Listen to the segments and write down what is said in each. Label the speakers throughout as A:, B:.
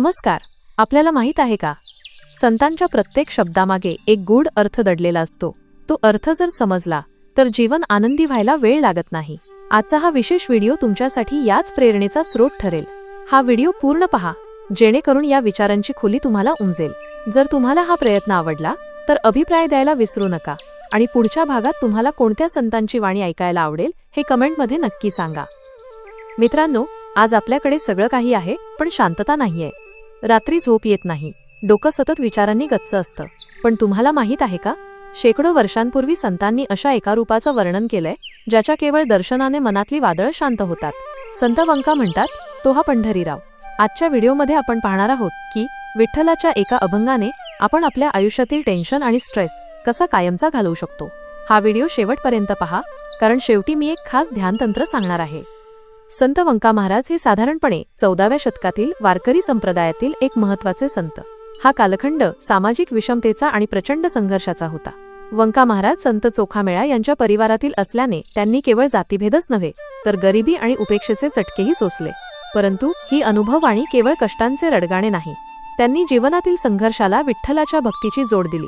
A: नमस्कार. आपल्याला माहीत आहे का? संतांच्या प्रत्येक शब्दामागे एक गूढ अर्थ दडलेला असतो. तो अर्थ जर समजला तर जीवन आनंदी व्हायला वेळ लागत नाही. आजचा हा विशेष व्हिडिओ तुमच्यासाठी याच प्रेरणेचा स्रोत ठरेल. हा व्हिडिओ पूर्ण पहा जेणेकरून या विचारांची खुली तुम्हाला उमजेल. जर तुम्हाला हा प्रयत्न आवडला तर अभिप्राय द्यायला विसरू नका आणि पुढच्या भागात तुम्हाला कोणत्या संतांची वाणी ऐकायला आवडेल हे कमेंटमध्ये नक्की सांगा. मित्रांनो आज आपल्याकडे सगळं काही आहे पण शांतता नाहीये. रात्री झोप येत नाही. डोकं सतत विचारांनी गच्च असतं. पण तुम्हाला माहीत आहे का? शेकडो वर्षांपूर्वी संतांनी अशा एका रूपाचं वर्णन केलंय ज्याच्या केवळ दर्शनाने मनातली वादळं शांत होतात. संत वंका म्हणतात तो हा पंढरीराव. आजच्या व्हिडिओमध्ये आपण पाहणार आहोत की विठ्ठलाच्या एका अभंगाने आपण आपल्या आयुष्यातील टेन्शन आणि स्ट्रेस कसा कायमचा घालवू शकतो. हा व्हिडिओ शेवटपर्यंत पहा कारण शेवटी मी एक खास ध्यानतंत्र सांगणार आहे. संत वंका महाराज हे साधारणपणे चौदाव्या शतकातील वारकरी संप्रदायातील एक महत्त्वाचे संत. हा कालखंड सामाजिक विषमतेचा आणि प्रचंड संघर्षाचा होता. वंका महाराज संत चोखामेळा यांच्या परिवारातील असल्याने त्यांनी केवळ जातीभेदच नव्हे तर गरिबी आणि उपेक्षेचे चटकेही सोसले. परंतु ही अनुभववाणी केवळ कष्टांचे रडगाणे नाही. त्यांनी जीवनातील संघर्षाला विठ्ठलाच्या भक्तीची जोड दिली.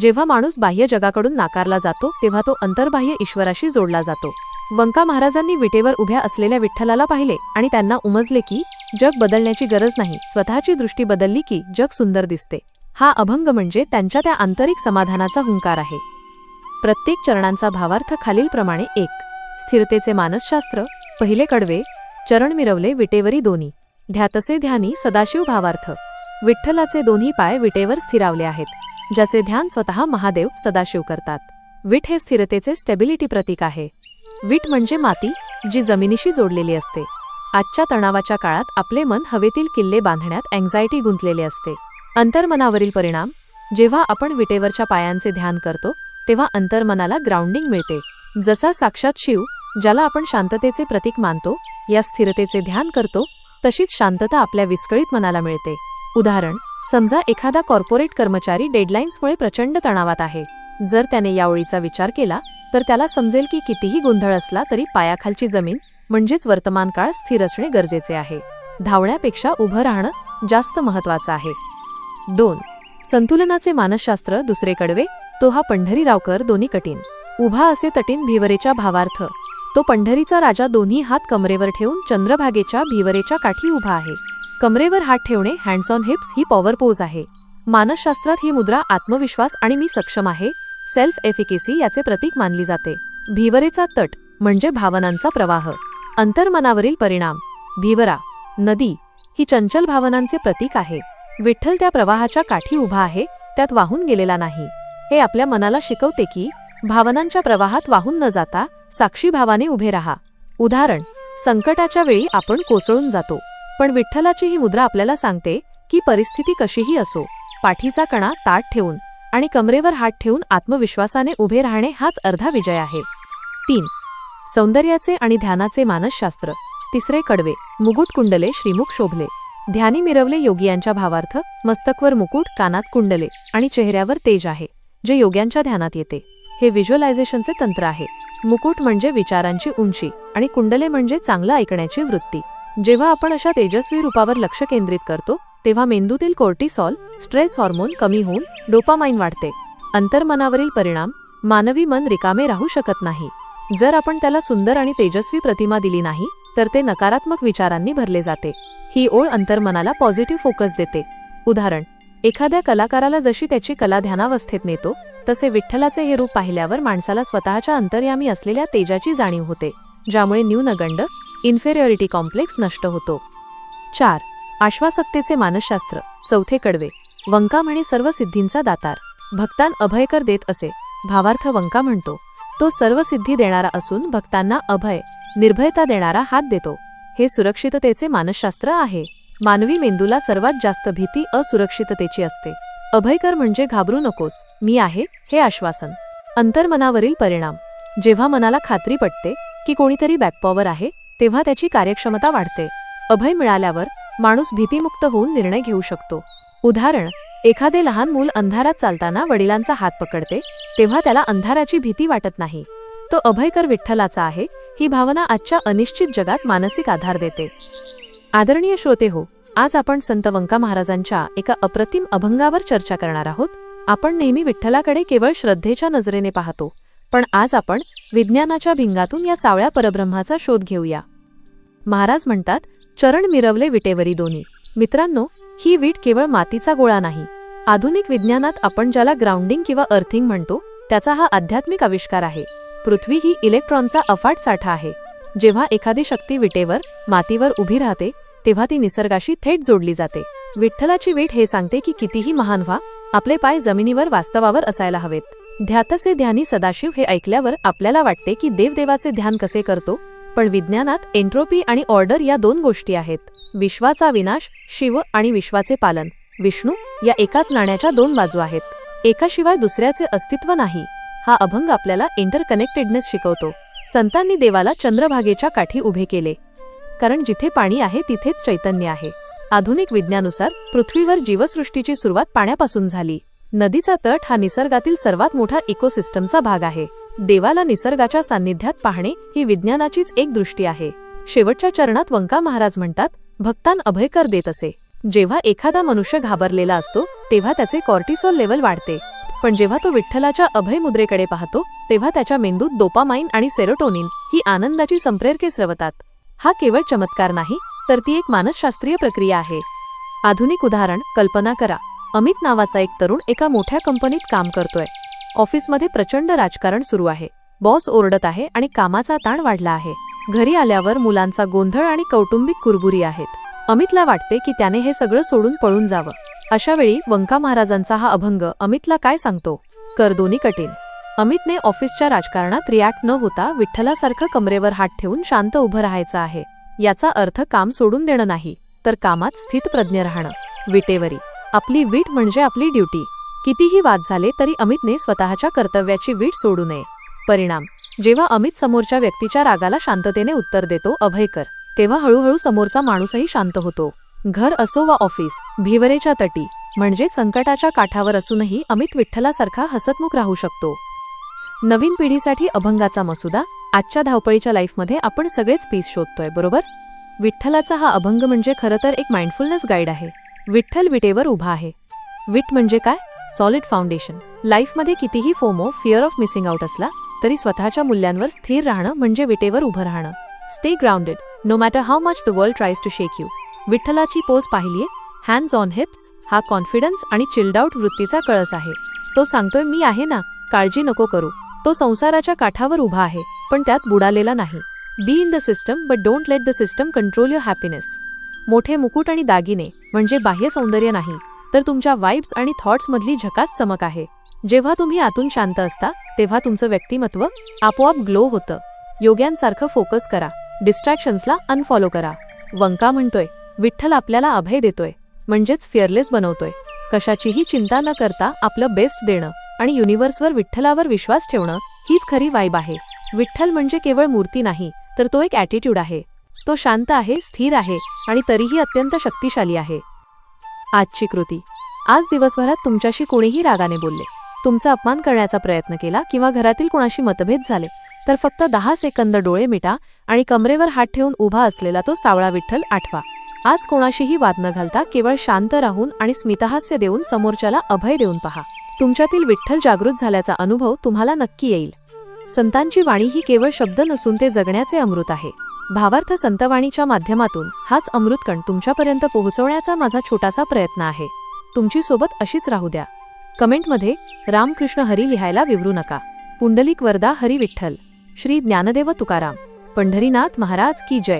A: जेव्हा माणूस बाह्य जगाकडून नाकारला जातो तेव्हा तो अंतर्बाह्य ईश्वराशी जोडला जातो. वंका महाराजांनी विटेवर उभ्या असलेल्या विठ्ठलाला पाहिले आणि त्यांना उमजले की जग बदलण्याची गरज नाही. स्वतःची दृष्टी बदलली की जग सुंदर दिसते. हा अभंग म्हणजे त्यांच्या त्या आंतरिक समाधानाचा हुंकार आहे. प्रत्येक चरणांचा भावार्थ खालीलप्रमाणे एक. स्थिरतेचे मानसशास्त्र पहिले कडवे चरण मिरवले विटेवरी दोन्ही. ध्यातसे ध्यानी सदाशिव भावार्थ. विठ्ठलाचे दोन्ही पाय विटेवर स्थिरावले आहेत. ज्याचे ध्यान स्वतः महादेव सदाशिव करतात. विठ हे स्थिरतेचे स्टेबिलिटी प्रतीक आहे. वीट म्हणजे माती जी जमिनीशी जोडलेली असते. आजच्या तणावाच्या काळात आपले मन हवेतील किल्ले बांधण्यात अँझायटी गुंतलेले असते. अंतर्मनावरील परिणाम जेव्हा आपण विटेवरच्या पायांचे ध्यान करतो तेव्हा अंतर्मनाला ग्राउंडिंग मिळते. जसा साक्षात शिव ज्याला आपण शांततेचे प्रतीक मानतो या स्थिरतेचे ध्यान करतो तशीच शांतता आपल्या विस्कळीत मनाला मिळते. उदाहरण समजा एखादा कॉर्पोरेट कर्मचारी डेडलाईन्समुळे प्रचंड तणावात आहे. जर त्याने या ओळीचा विचार केला तर त्याला समजेल की कितीही गोंधळ असला तरी पायाखालची जमीन म्हणजेच वर्तमान काळ स्थिर असणे गरजेचे आहे. धावण्यापेक्षा उभं राहणं जास्त महत्वाचं आहे. दोन. संतुलनाचे मानसशास्त्र दुसरे कडवे तो हा पंढरीरावकर दोन्ही कठीण. उभा असे तटीन भिवरेच्या भावार्थ. तो पंढरीचा राजा दोन्ही हात कमरेवर ठेवून चंद्रभागेच्या भिवरेच्या काठी उभा आहे. कमरेवर हात ठेवणे हँड्स ऑन हिप्स ही पॉवर पोज आहे. मानसशास्त्रात ही मुद्रा आत्मविश्वास आणि मी सक्षम आहे. सेल्फ एफिकेसी याचे प्रतीक मानली जाते. भिवरेचा तट म्हणजे भावनांचा प्रवाह. अंतर्मनावरील परिणाम. भिवरा नदी ही चंचल भावनांचे प्रतीक आहे. विठ्ठल त्या प्रवाहाच्या काठी उभा आहे त्यात वाहून गेलेला नाही. हे आपल्या मनाला शिकवते की भावनांच्या प्रवाहात वाहून न जाता साक्षी भावाने उभे राहा. उदाहरण संकटाच्या वेळी आपण कोसळून जातो. पण विठ्ठलाची ही मुद्रा आपल्याला सांगते की परिस्थिती कशीही असो पाठीचा कणा ताट ठेवून. आणि कमरेवर हात ठेवून आत्मविश्वासाने उभे राहणे हाच अर्धा विजय आहे. तीन. सौंदर्याचे आणि ध्यानाचे मानसशास्त्र. तिसरे कडवे. मुकुट कुंडले श्रीमुख शोभले. ध्यानी मिरवले योगियांच्या भावार्थ मस्तकवर मुकुट कानात कुंडले आणि चेहऱ्यावर तेज आहे जे योग्यांच्या ध्यानात येते. हे व्हिज्युअलायझेशनचे तंत्र आहे. मुकुट म्हणजे विचारांची उंची आणि कुंडले म्हणजे चांगलं ऐकण्याची वृत्ती. जेव्हा आपण अशा तेजस्वी रूपावर लक्ष केंद्रित करतो तेव्हा मेंदूतील कोर्टिसॉल स्ट्रेस हॉर्मोन कमी होऊन डोपामाइन वाढते. अंतर्मनावरील परिणाम मानवी मन रिकामे राहू शकत नाही. जर आपण त्याला सुंदर आणि तेजस्वी प्रतिमा दिली नाही तर ते नकारात्मक विचारांनी भरले जाते. ही ओळ अंतर्मनाला पॉझिटिव्ह फोकस देते. उदाहरण एखाद्या कलाकाराला जशी त्याची कला ध्यानावस्थेत नेतो तसे विठ्ठलाचे हे रूप पाहिल्यावर माणसाला स्वतःच्या अंतर्यामी असलेल्या तेजाची जाणीव होते ज्यामुळे न्यूनगंड इन्फेरियॉरिटी कॉम्प्लेक्स नष्ट होतो. चार आश्वासकतेचे मानसशास्त्र चौथे कडवे वंका म्हणे सर्व सिद्धींचा दातार. भक्तान अभयकर देत असे भावार्थ वंका म्हणतो तो सर्व सिद्धी देणारा असून भक्तांना अभय निर्भयता देणारा हात देतो. हे सुरक्षिततेचे मानसशास्त्र आहे. मानवी मेंदूला सर्वात जास्त भीती असुरक्षिततेची असते. अभयकर म्हणजे घाबरू नकोस मी आहे हे आश्वासन. अंतर्मनावरील परिणाम. जेव्हा मनाला खात्री पटते की कोणीतरी बॅकपॉवर आहे तेव्हा त्याची कार्यक्षमता वाढते. अभय मिळाल्यावर माणूस भीतीमुक्त होऊन निर्णय घेऊ शकतो. उदाहरण एखादे लहान मूल अंधारात चालताना वडिलांचा हात पकडते तेव्हा त्याला अंधाराची भीती वाटत नाही. तो अभयकर विठ्ठलाचा आहे ही भावना आजच्या अनिश्चित जगात मानसिक आधार देते. आदरणीय श्रोते हो आज आपण संत वंका महाराजांच्या एका अप्रतिम अभंगावर चर्चा करणार आहोत. आपण नेहमी विठ्ठलाकडे केवळ श्रद्धेच्या नजरेने पाहतो पण आज आपण विज्ञानाच्या भिंगातून या सावळ्या परब्रह्माचा शोध घेऊया. महाराज म्हणतात चरण मिरवले विटेवरी दोन्ही. मित्रांनो ही वीट केवळ मातीचा गोळा नाही. आधुनिक विज्ञानात आपण ज्याला ग्राउंडिंग किंवा अर्थिंग म्हणतो त्याचा हा आध्यात्मिक आविष्कार आहे. पृथ्वी ही इलेक्ट्रॉनचा अफाट साठा आहे. जेव्हा एखादी शक्ती विटेवर मातीवर उभी राहते तेव्हा ती निसर्गाशी थेट जोडली जाते. विठ्ठलाची वीट हे सांगते की कितीही महान व्हा आपले पाय जमिनीवर वास्तवावर असायला हवेत. ध्यातसे ध्यानी सदाशिव हे ऐकल्यावर आपल्याला वाटते की देवदेवाचे ध्यान कसे करतो? पण विज्ञानात एन्ट्रोपी आणि ऑर्डर या दोन गोष्टी आहेत. विश्वाचा विनाश शिव आणि विश्वाचे पालन. विष्णू या एकाच नाण्याच्या दोन बाजू आहेत. एकाशिवाय दुसऱ्याचे अस्तित्व नाही. हा अभंग आपल्याला इंटरकनेक्टेडनेस शिकवतो. संतांनी देवाला चंद्रभागेच्या काठी उभे केले. कारण जिथे पाणी आहे तिथेच चैतन्य आहे. आधुनिक विज्ञानुसार पृथ्वीवर जीवसृष्टीची सुरुवात पाण्यापासून झाली. नदीचा तट हा निसर्गातील सर्वात मोठा इकोसिस्टमचा भाग आहे. देवाला निसर्गाच्या सान्निध्यात पाहणे ही विज्ञानाचीच एक दृष्टी आहे. शेवटच्या चरणात वंका महाराज म्हणतात भक्तान अभयकर देत असे. जेव्हा एखादा मनुष्य घाबरलेला असतो तेव्हा त्याचे कॉर्टिसॉल लेवल वाढते. पण जेव्हा तो विठ्ठलाच्या अभय मुद्रेकडे पाहतो तेव्हा त्याच्या मेंदूत डोपामाइन आणि सेरोटोनिन ही आनंदाची संप्रेरके स्रवतात. हा केवळ चमत्कार नाही तर ती एक मानसशास्त्रीय प्रक्रिया आहे. आधुनिक उदाहरण कल्पना करा. अमित नावाचा एक तरुण एका मोठ्या कंपनीत काम करतोय. ऑफिसमध्ये प्रचंड राजकारण सुरू आहे. बॉस ओरडत आहे आणि कामाचा ताण वाढला आहे. घरी आल्यावर मुलांचा गोंधळ आणि कौटुंबिक कुरबुरी आहेत. अमितला वाटते की त्याने हे सगळं सोडून पळून जावं. अशा वेळी वंका महाराजांचा हा अभंग अमितला काय सांगतो? कर दोन्ही कठीण अमितने ऑफिसच्या राजकारणात रिॲक्ट न होता विठ्ठलासारखं कमरेवर हात ठेवून शांत उभं राहायचं आहे. याचा अर्थ काम सोडून देणं नाही तर कामात स्थितप्रज्ञ राहणं. विटेवरी. आपली वीट म्हणजे आपली ड्युटी. कितीही वाद झाले तरी अमितने स्वतःच्या कर्तव्याची वीट सोडू नये. परिणाम. जेव्हा अमित समोरच्या व्यक्तीच्या रागाला शांततेने उत्तर देतो अभयकर तेव्हा हळूहळू समोरचा माणूसही शांत होतो. घर असो वा ऑफिस भिवरेच्या तटी म्हणजे संकटाच्या काठावर असूनही अमित विठ्ठलासारखा हसतमुख राहू शकतो. नवीन पिढीसाठी अभंगाचा मसुदा आजच्या धावपळीच्या लाईफमध्ये आपण सगळेच पीस शोधतोय बरोबर? विठ्ठलाचा हा अभंग म्हणजे खरं तर एक माइंडफुलनेस गाईड आहे. विठ्ठल विटेवर उभा आहे. विट म्हणजे काय? Solid foundation. लाईफमध्ये कितीही FOMO fear of missing out असला तरी स्वतःच्या मूल्यांवर स्थिर राहणं म्हणजे विटेवर उभं राहणं. Stay grounded. No matter how much the world tries to shake you विठ्ठलाची pose पाहिलीये? हँड्स ऑन हिप्स हा कॉन्फिडन्स आणि चिल्ड आउट वृत्तीचा कळस आहे. तो सांगतोय मी आहे ना काळजी नको करू. तो संसाराच्या काठावर उभा आहे पण त्यात बुडालेला नाही. Be in the system but don't let the system control your happiness मोठे मुकुट आणि दागिने म्हणजे बाह्य सौंदर्य नाही. तर तुमच्या वाईब्स आणि थॉट्स मधली झकास चमक आहे. जेव्हा तुम्ही आतून शांत असता तेव्हा तुमचं व्यक्तिमत्व आपोआप ग्लो होतं. योग्यांसारखं फोकस करा. डिस्ट्रॅक्शन्सला अनफॉलो करा. वंका म्हणतोय विठ्ठल आपल्याला अभय देतोय म्हणजेच फिअरलेस बनवतोय. कशाचीही चिंता न करता आपलं बेस्ट देणं आणि युनिव्हर्सवर विठ्ठलावर विश्वास ठेवणं हीच खरी वाईब आहे. विठ्ठल म्हणजे केवळ मूर्ती नाही तर तो एक ॲटिट्यूड आहे. तो शांत आहे स्थिर आहे आणि तरीही अत्यंत शक्तिशाली आहे. आजची कृती. आज दिवसभरात तुमच्याशी कोणीही रागाने बोलले. तुमचा अपमान करण्याचा प्रयत्न केला किंवा घरातील कोणाशी मतभेद झाले तर फक्त दहा सेकंद डोळे मिटा आणि कमरेवर हात ठेवून उभा असलेला तो सावळा विठ्ठल आठवा. आज कोणाशीही वाद न घालता केवळ शांत राहून आणि स्मितहास्य देऊन समोरच्याला अभय देऊन पहा. तुमच्यातील विठ्ठल जागृत झाल्याचा अनुभव तुम्हाला नक्की येईल. संतांची वाणी ही केवळ शब्द नसून ते जगण्याचे अमृत आहे. भावार्थ संतवाणीच्या माध्यमातून हाच अमृतकण तुमच्यापर्यंत पोहोचवण्याचा माझा छोटासा प्रयत्न आहे. तुमची सोबत अशीच राहू द्या. कमेंटमध्ये रामकृष्ण हरी लिहायला विवरू नका. पुंडलिक वरदा हरी विठ्ठल श्री ज्ञानदेव तुकाराम. पंढरीनाथ महाराज की जय.